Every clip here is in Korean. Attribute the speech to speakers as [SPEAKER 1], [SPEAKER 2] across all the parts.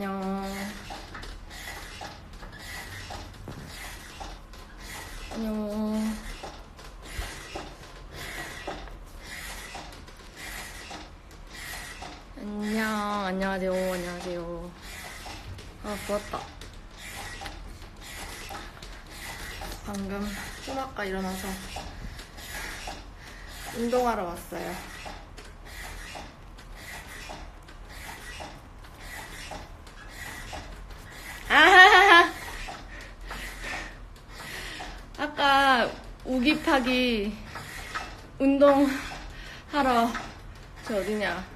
[SPEAKER 1] 안녕. 안녕. 안녕, 안녕하세요, 안녕하세요. 아, 부었다. 방금 좀 아까 일어나서 운동하러 왔어요. 아하하하! 아까 우기파기 운동하러 저 어디냐?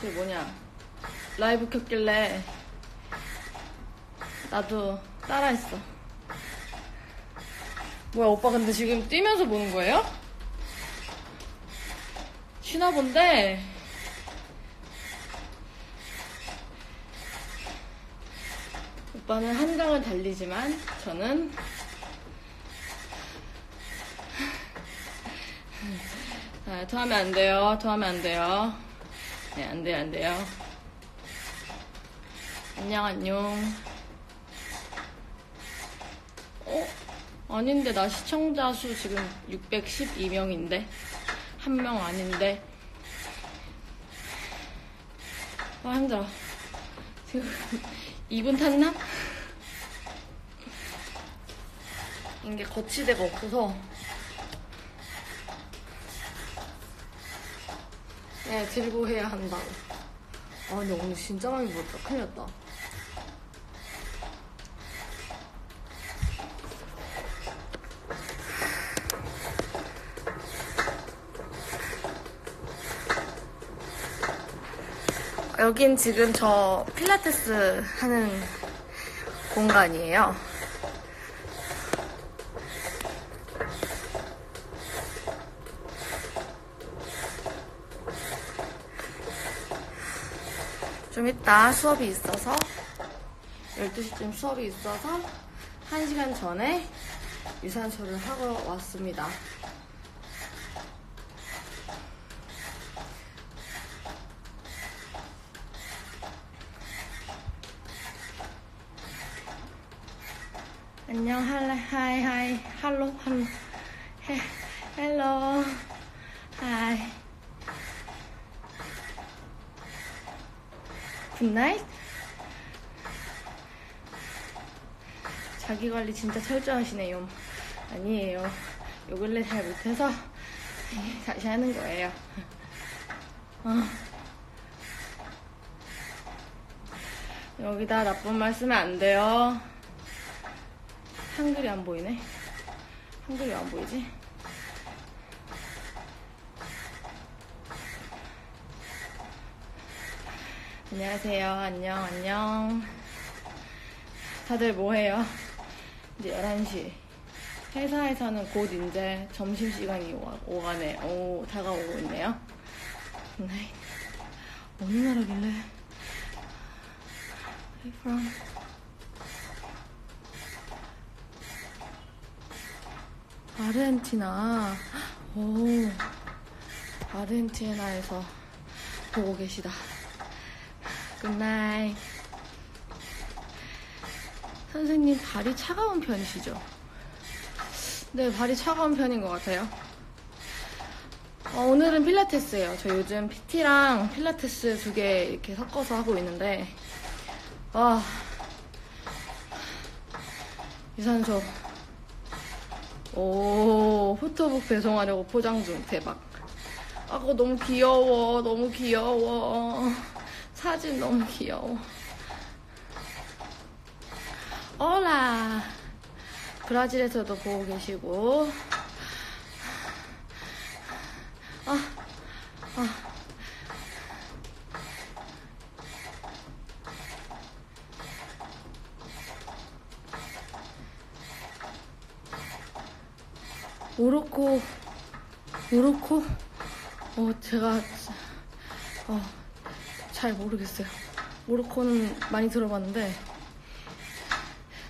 [SPEAKER 1] 저 뭐냐? 라이브 켰길래 나도 따라했어. 뭐야 오빠 근데 지금 뛰면서 보는 거예요? 쉬나 본데? 오빠는 한강을 달리지만 저는 아, 토하면 안 돼요. 토하면 안 돼요. 네, 안 돼요, 안 돼요. 안녕, 안녕. 어? 아닌데, 나 시청자 수 지금 612명인데. 한 명 아닌데. 아, 힘들어. 지금 2분 탔나? 이게 거치대가 없어서. 네, 들고 해야 한다고. 아, 근데 오늘 진짜 많이 부었다. 큰일 났다. 여긴 지금 저 필라테스 하는 공간이에요. 좀 이따 수업이 있어서. 12시쯤 수업이 있어서 1시간 전에 유산소를 하고 왔습니다. 안녕. 할래 하이 하이. 할로 할로 해 헬로. 하이 굿나잇 자기 관리 진짜 철저하시네요 아니에요 요 근래 잘 못해서 다시 하는 거예요 어. 여기다 나쁜 말 쓰면 안 돼요 한글이 안 보이네. 한글이 왜안 보이지? 안녕하세요. 안녕, 안녕. 다들 뭐 해요? 이제 11시. 회사에서는 곧 이제 점심시간이 오- 오가네. 오, 다가오고 있네요. 굿나잇. 어느 나라길래? Where from? 아르헨티나. 오, 아르헨티나에서 보고 계시다. 굿나잇. 선생님, 발이 차가운 편이시죠? 네, 발이 차가운 편인 것 같아요. 어, 오늘은 필라테스예요. 저 요즘 PT랑 필라테스 두 개 이렇게 섞어서 하고 있는데, 아, 유산소 오, 포토북 배송하려고 포장 중. 대박. 아, 그거 너무 귀여워. 너무 귀여워. 사진 너무 귀여워. 어라. 브라질에서도 보고 계시고. 아, 아. 모로코, 모로코? 어, 제가 어, 잘 모르겠어요. 모로코는 많이 들어봤는데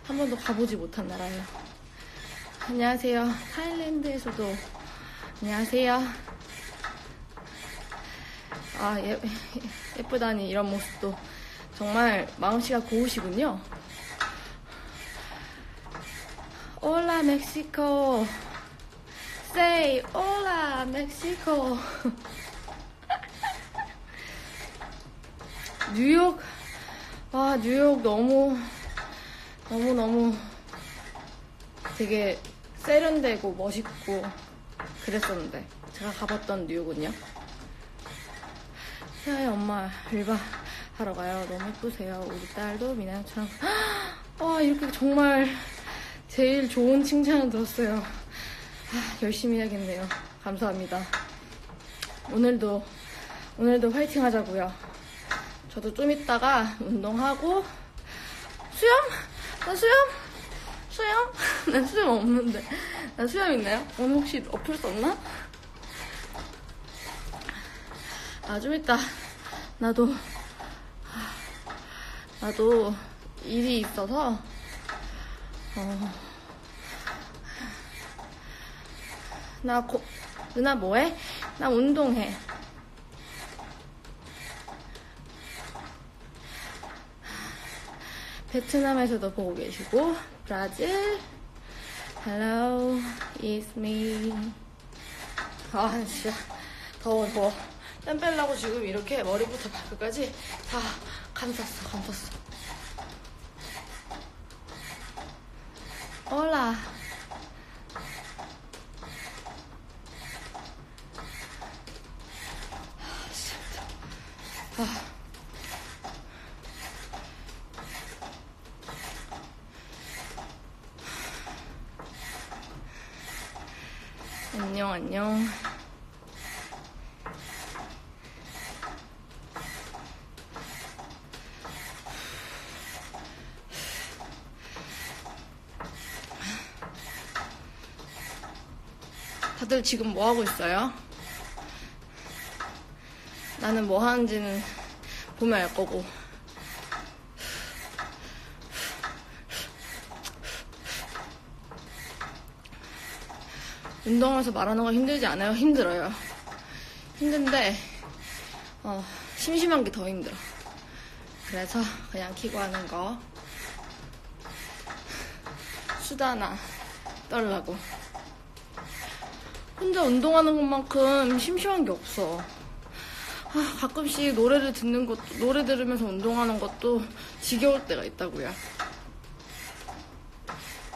[SPEAKER 1] 한 번도 가보지 못한 나라예요. 안녕하세요. 타일랜드에서도 안녕하세요. 아 예, 예쁘다니 이런 모습도 정말 마음씨가 고우시군요. 올라 멕시코. Say hola 멕시코. 뉴욕? 와 뉴욕 너무 너무 너무 되게 세련되고 멋있고 그랬었는데 제가 가봤던 뉴욕은요? 태아의 엄마 알바 하러 가요. 너무 예쁘세요. 우리 딸도 미나처럼. 와 이렇게 정말 제일 좋은 칭찬을 들었어요. 아, 열심히 해야겠네요. 감사합니다. 오늘도 오늘도 화이팅 하자고요 저도 좀 이따가 운동하고 수영? 나 수영? 수영? 난 수영 없는데 난 수영 있나요? 오늘 혹시 어플 썼나? 아 좀 이따 나도 나도 일이 있어서 어, 나 고, 누나 뭐해? 나 운동해 베트남에서도 보고 계시고 브라질. Hello, it's me. 아 진짜. 더워 더워. 땀 빼려고 지금 이렇게 머리부터 발끝까지 다 감쌌어 감쌌어. 올라 아, 진짜. 아. 안녕. 다들 지금 뭐 하고 있어요? 나는 뭐 하는지는 보면 알 거고. 운동하면서 말하는 거 힘들지 않아요? 힘들어요. 힘든데, 어, 심심한 게 더 힘들어. 그래서 그냥 키고 하는 거. 수다나 떨라고. 혼자 운동하는 것만큼 심심한 게 없어. 아, 가끔씩 노래를 듣는 것도, 노래 들으면서 운동하는 것도 지겨울 때가 있다고요.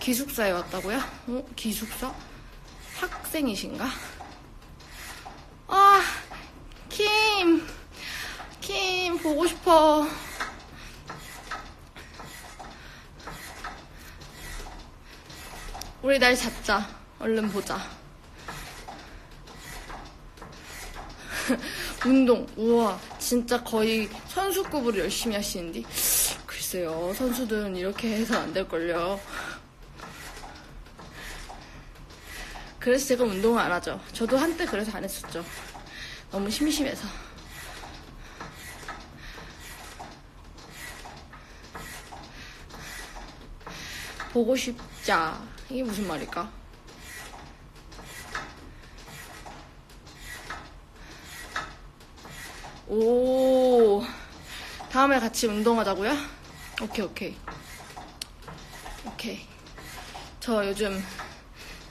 [SPEAKER 1] 기숙사에 왔다고요? 어? 기숙사? 학생이신가? 아, 킴. 킴, 보고 싶어. 우리 날 잡자. 얼른 보자. 운동. 우와, 진짜 거의 선수급으로 열심히 하시는데. 글쎄요, 선수들은 이렇게 해서 안 될걸요. 그래서 제가 운동을 안 하죠. 저도 한때 그래서 안 했었죠. 너무 심심해서. 보고 싶자. 이게 무슨 말일까? 오, 다음에 같이 운동하자고요? 오케이, 오케이. 오케이. 저 요즘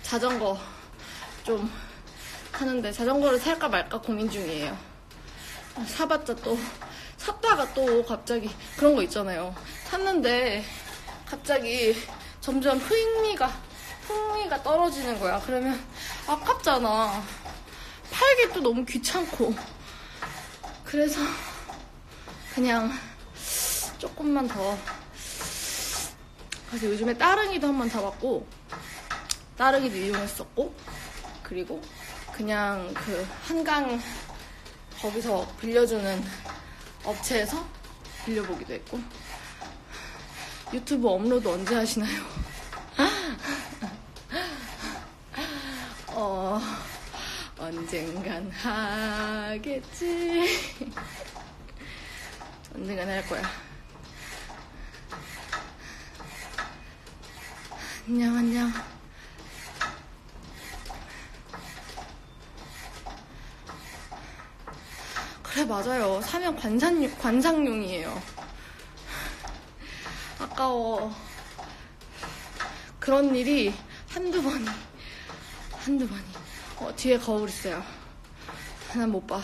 [SPEAKER 1] 자전거 좀 타는데 자전거를 살까 말까 고민 중이에요. 사봤자 또 샀다가 또 갑자기 그런 거 있잖아요. 탔는데 갑자기 점점 흥미가 흥미가 떨어지는 거야. 그러면 아깝잖아. 팔기 또 너무 귀찮고. 그래서 그냥 조금만 더. 그래서 요즘에 따릉이도 한번 타봤고 따릉이도 이용했었고 그리고 그냥 그 한강 거기서 빌려주는 업체에서 빌려보기도 했고 유튜브 업로드 언제 하시나요? 어, 어, 언젠간 하겠지. 언젠간 할 거야. 안녕, 안녕. 그래, 맞아요. 사면 관상용, 관상용이에요. 아까워. 그런 일이 한두 번이, 한두 번이. 어, 뒤에 거울 있어요. 난 못 봐.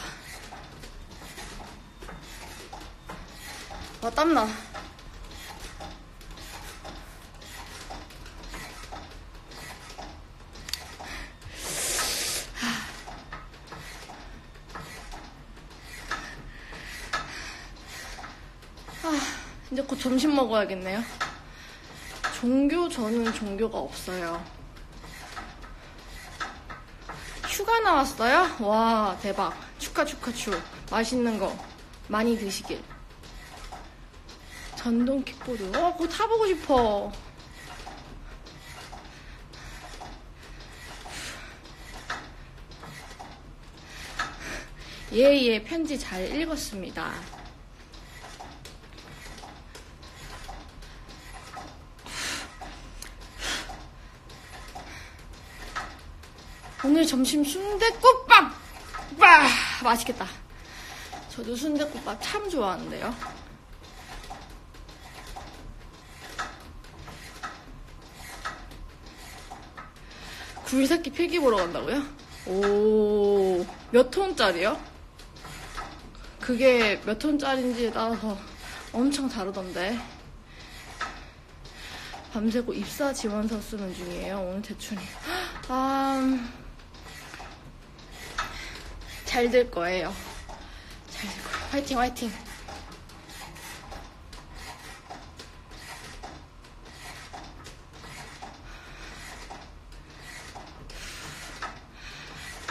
[SPEAKER 1] 아, 땀나. 아, 이제 곧 점심 먹어야겠네요. 종교, 저는 종교가 없어요. 휴가 나왔어요? 와, 대박. 축하, 축하, 축. 맛있는 거 많이 드시길. 전동 킥보드. 어, 그거 타보고 싶어. 예, 예, 편지 잘 읽었습니다. 오늘 점심 순대국밥! 와, 맛있겠다. 저도 순대국밥 참 좋아하는데요. 굴새끼 필기 보러 간다고요? 오, 몇 톤짜리요? 그게 몇 톤짜리인지에 따라서 엄청 다르던데. 밤새고 입사 지원서 쓰는 중이에요. 오늘 대출이. 아, 잘 될 거예요. 잘 될 거예요. 화이팅, 화이팅.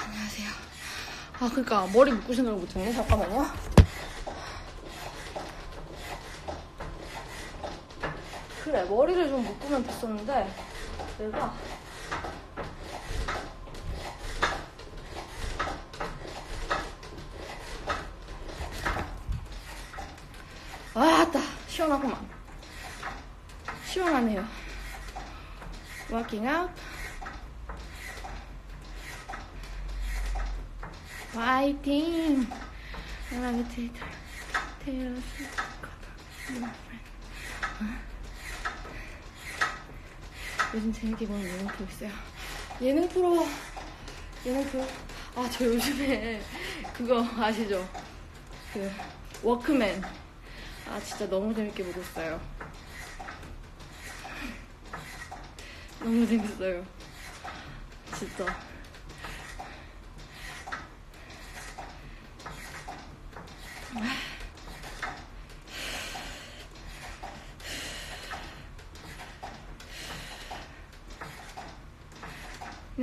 [SPEAKER 1] 안녕하세요. 아, 그니까, 머리 묶고 생각을 못했네. 잠깐만요. 그래, 머리를 좀 묶으면 됐었는데, 내가. 아따 시원하구만 시원하네요 Walking out 화이팅 Elevator Taylor Swift My friend 어? 요즘 재밌게 보는 예능 프로 있어요 예능 프로 예능 프로 아 저 요즘에 그거 아시죠 그 워크맨 아 진짜 너무 재밌게 보고 있어요. 너무 재밌어요. 진짜.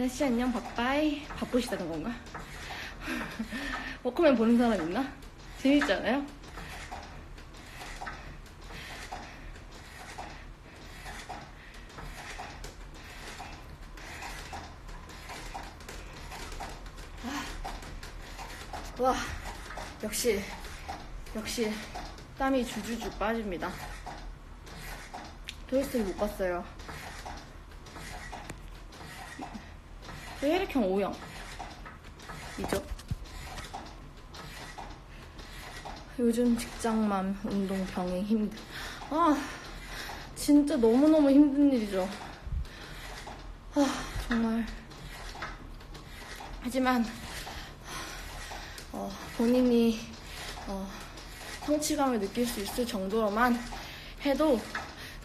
[SPEAKER 1] 민아 씨 안녕 바빠이 바쁘시다는 건가? 워크맨 보는 사람 있나? 재밌지 않아요? 와, 역시, 역시, 땀이 주주주 빠집니다. 도이스를 못 봤어요. 혈액형 O형? 이죠? 요즘 직장맘, 운동, 병행 힘들. 아, 진짜 너무너무 힘든 일이죠. 아, 정말. 하지만, 어, 본인이 어, 성취감을 느낄 수 있을 정도로만 해도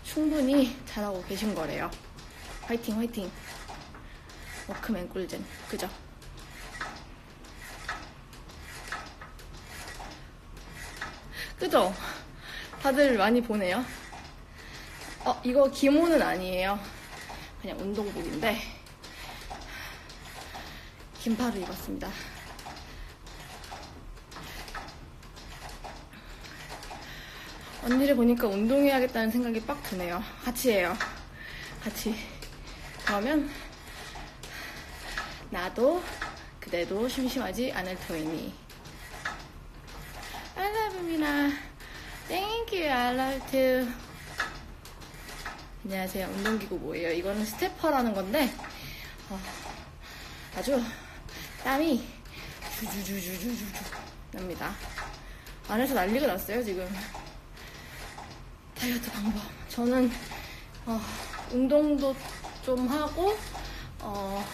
[SPEAKER 1] 충분히 잘하고 계신 거래요. 화이팅, 화이팅. 워크맨 꿀잼. 그죠? 그죠? 다들 많이 보네요. 어, 이거 기모는 아니에요. 그냥 운동복인데, 긴팔을 입었습니다. 언니를 보니까 운동해야겠다는 생각이 빡 드네요. 같이 해요. 같이. 그러면 나도 그대도 심심하지 않을 터이니. I love Mina. Thank you. I love too. 안녕하세요. 운동기구 뭐예요? 이거는 스테퍼라는 건데 어, 아주 땀이 주주주주주주 납니다. 안에서 난리가 났어요 지금. 다이어트 방법. 저는 어, 운동도 좀 하고 어,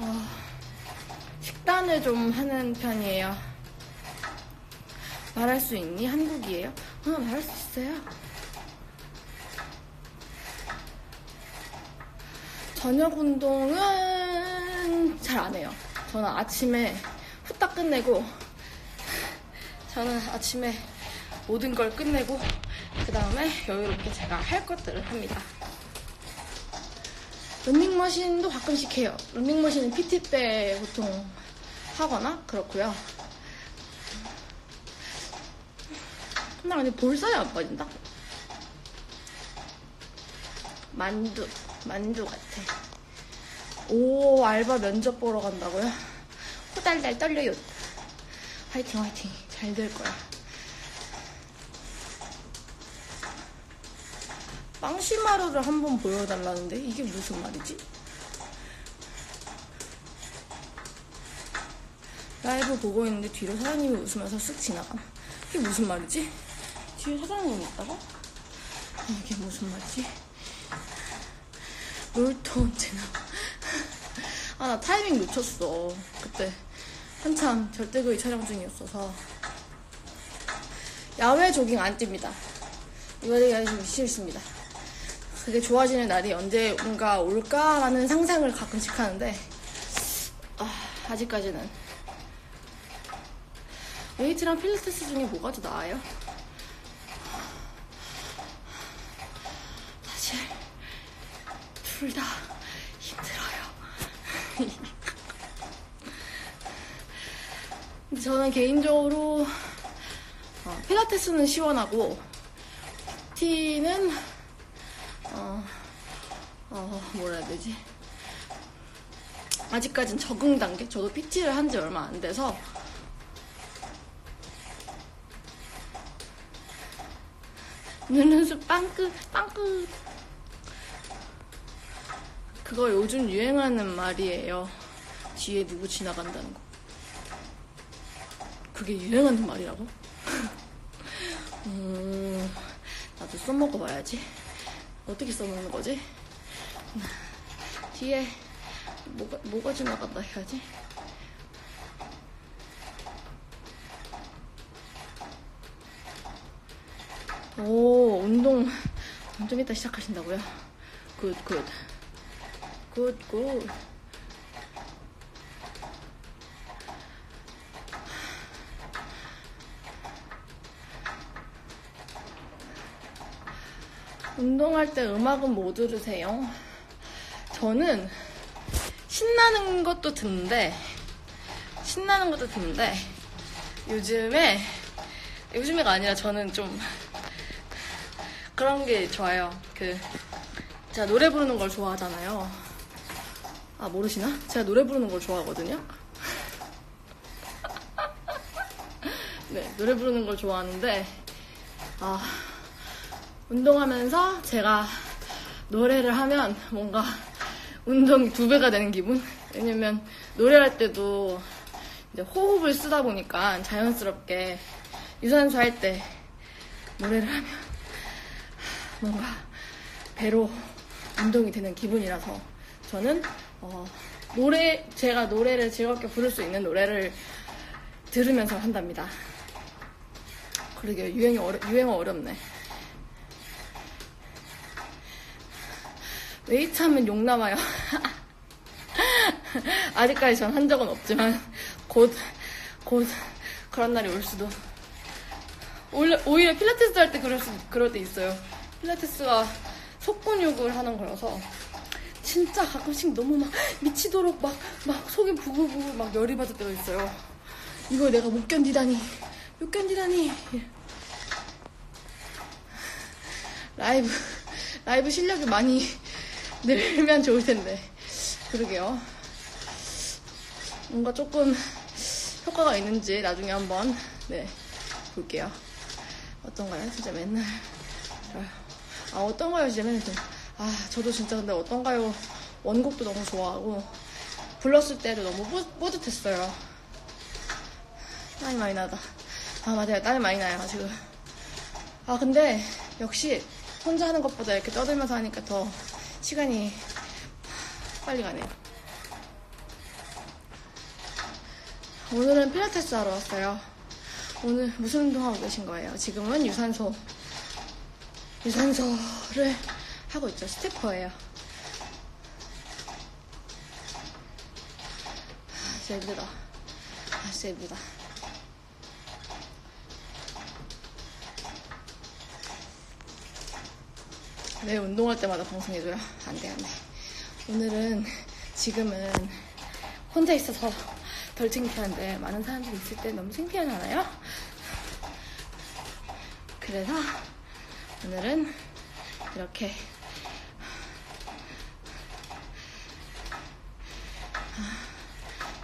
[SPEAKER 1] 어, 식단을 좀 하는 편이에요. 말할 수 있니? 한국이에요? 어, 말할 수 있어요. 저녁 운동은 잘 안 해요. 저는 아침에 후딱 끝내고, 저는 아침에 모든 걸 끝내고, 그 다음에 여유롭게 제가 할 것들을 합니다. 런닝머신도 가끔씩 해요. 런닝머신은 PT 때 보통 하거나 그렇고요. 나 근데 볼살이 안 빠진다? 만두, 만두 같아. 오, 알바 면접 보러 간다고요? 호달달 떨려요. 화이팅, 화이팅. 잘 될 거야. 빵시마루를 한번 보여달라는데 이게 무슨 말이지? 라이브 보고 있는데 뒤로 사장님이 웃으면서 쓱 지나감. 이게 무슨 말이지? 뒤에 사장님이 있다고? 아, 이게 무슨 말이지? 롤토 언제 나와? 아, 나 타이밍 놓쳤어. 그때 한참 절대거의 촬영 중이었어서. 야외 조깅 안 뜁니다. 이거가 좀 싫습니다. 그게 좋아지는 날이 언제가 올까라는 상상을 가끔씩 하는데, 아, 아직까지는. 웨이트랑 필라테스 중에 뭐가 더 나아요? 사실 둘 다 힘들어요. 저는 개인적으로 어, 필라테스는 시원하고 PT는 어, 어 뭐라 해야 되지? 아직까진 적응 단계. 저도 PT를 한 지 얼마 안 돼서 눈눈수 빵긋 빵긋 그거 요즘 유행하는 말이에요 뒤에 누구 지나간다는 거 그게 유행하는 말이라고? 음, 나도 써먹어봐야지 어떻게 써먹는 거지? 뒤에 뭐가, 뭐가 지나간다 해야지 오, 운동 좀 이따 시작하신다고요? 굿, 굿. 굿, 굿. 운동할 때 음악은 뭐 들으세요? 저는 신나는 것도 듣는데, 신나는 것도 듣는데, 요즘에, 요즘에가 아니라 저는 좀 그런 게 좋아요. 그 제가 노래 부르는 걸 좋아하잖아요. 아 모르시나? 제가 노래 부르는 걸 좋아하거든요. 네, 노래 부르는 걸 좋아하는데 아 운동하면서 제가 노래를 하면 뭔가 운동이 두 배가 되는 기분? 왜냐면 노래할 때도 이제 호흡을 쓰다 보니까 자연스럽게 유산소 할 때 노래를 하면 뭔가 배로 운동이 되는 기분이라서 저는 어, 노래 제가 노래를 즐겁게 부를 수 있는 노래를 들으면서 한답니다. 그러게 유행이 어려, 유행어 어렵네. 웨이트 하면 욕 나와요. 아직까지 전 한 적은 없지만 곧, 곧 그런 날이 올 수도. 오히려, 필라테스 할 때 그럴, 수, 그럴 때 있어요. 필라테스가 속근육을 하는 거라서 진짜 가끔씩 너무 막 미치도록 막, 막 속이 부글부글 막 열이 받을 때가 있어요. 이걸 내가 못 견디다니. 못 견디다니. 라이브, 라이브 실력이 많이 늘면 좋을 텐데. 그러게요. 뭔가 조금 효과가 있는지 나중에 한번 네 볼게요. 어떤가요? 진짜 맨날 아 어떤가요? 진짜 맨날 좀, 아 저도 진짜 근데 어떤가요? 원곡도 너무 좋아하고 불렀을 때도 너무 뿌, 뿌듯했어요. 땀이 많이 나다. 아 맞아요 땀이 많이 나요 지금. 아 근데 역시 혼자 하는 것보다 이렇게 떠들면서 하니까 더 시간이 빨리 가네요. 오늘은 필라테스 하러 왔어요. 오늘 무슨 운동하고 계신 거예요? 지금은 유산소, 유산소를 하고 있죠. 스태퍼예요. 아, 진짜 힘들다. 아, 진짜 힘들다. 왜 운동할 때마다 방송해줘요? 안 돼, 안 돼. 오늘은 지금은 혼자 있어서 덜 창피한데 많은 사람들이 있을 때 너무 창피하잖아요? 그래서 오늘은 이렇게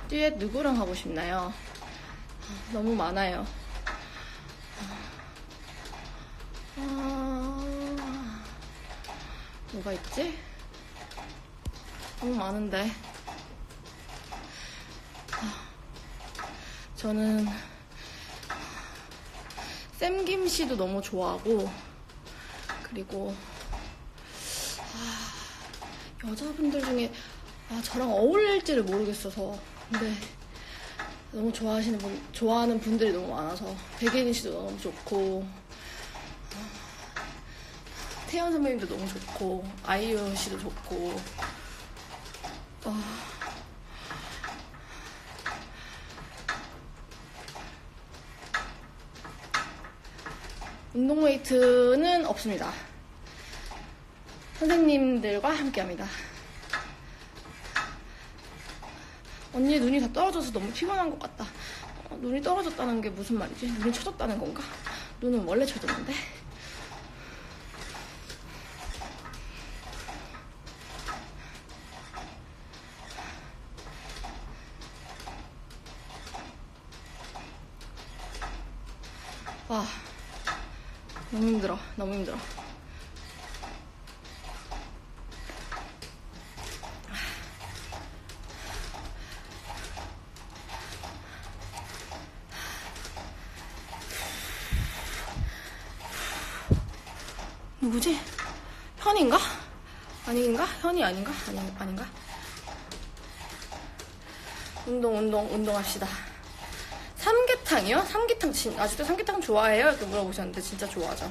[SPEAKER 1] 듀엣 누구랑 하고 싶나요? 너무 많아요. 뭐가 있지? 너무 많은데. 아, 저는 샘김 씨도 너무 좋아하고 그리고 아, 여자분들 중에 아, 저랑 어울릴지를 모르겠어서 근데 너무 좋아하시는 분 좋아하는 분들이 너무 많아서 백예린 씨도 너무 좋고 태연 선배님도 너무 좋고 아이유 씨도 좋고 아, 운동 웨이트는 없습니다. 선생님들과 함께 합니다. 언니 눈이 다 떨어져서 너무 피곤한 것 같다. 어, 눈이 떨어졌다는 게 무슨 말이지? 눈이 쳐졌다는 건가? 눈은 원래 쳐졌는데? 와, 너무 힘들어. 누구지? 현인가? 아닌가? 현이 아닌가? 아니, 아닌가? 운동, 운동, 운동합시다. 삼계탕이요? 삼계탕 진, 아직도 삼계탕 좋아해요? 이렇게 물어보셨는데 진짜 좋아하죠.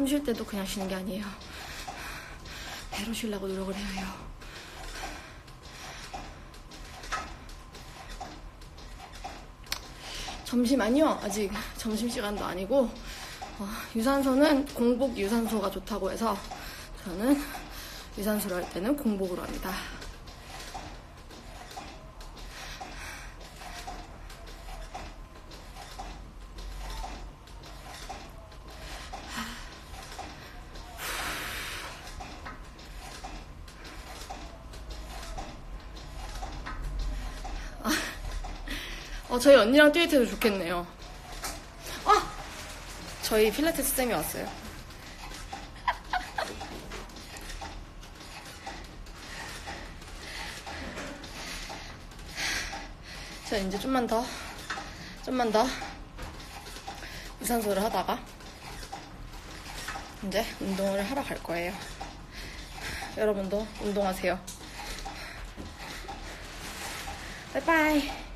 [SPEAKER 1] 숨 쉴 때도 그냥 쉬는 게 아니에요. 배로 쉬려고 노력을 해요. 점심 아니요. 아직 점심시간도 아니고 어, 유산소는 공복 유산소가 좋다고 해서 저는 유산소를 할 때는 공복으로 합니다. 어, 저희 언니랑 듀엣해도 좋겠네요. 아! 저희 필라테스 쌤이 왔어요. 자, 이제 좀만 더, 좀만 더 유산소를 하다가 이제 운동을 하러 갈 거예요. 여러분도 운동하세요. 바이바이.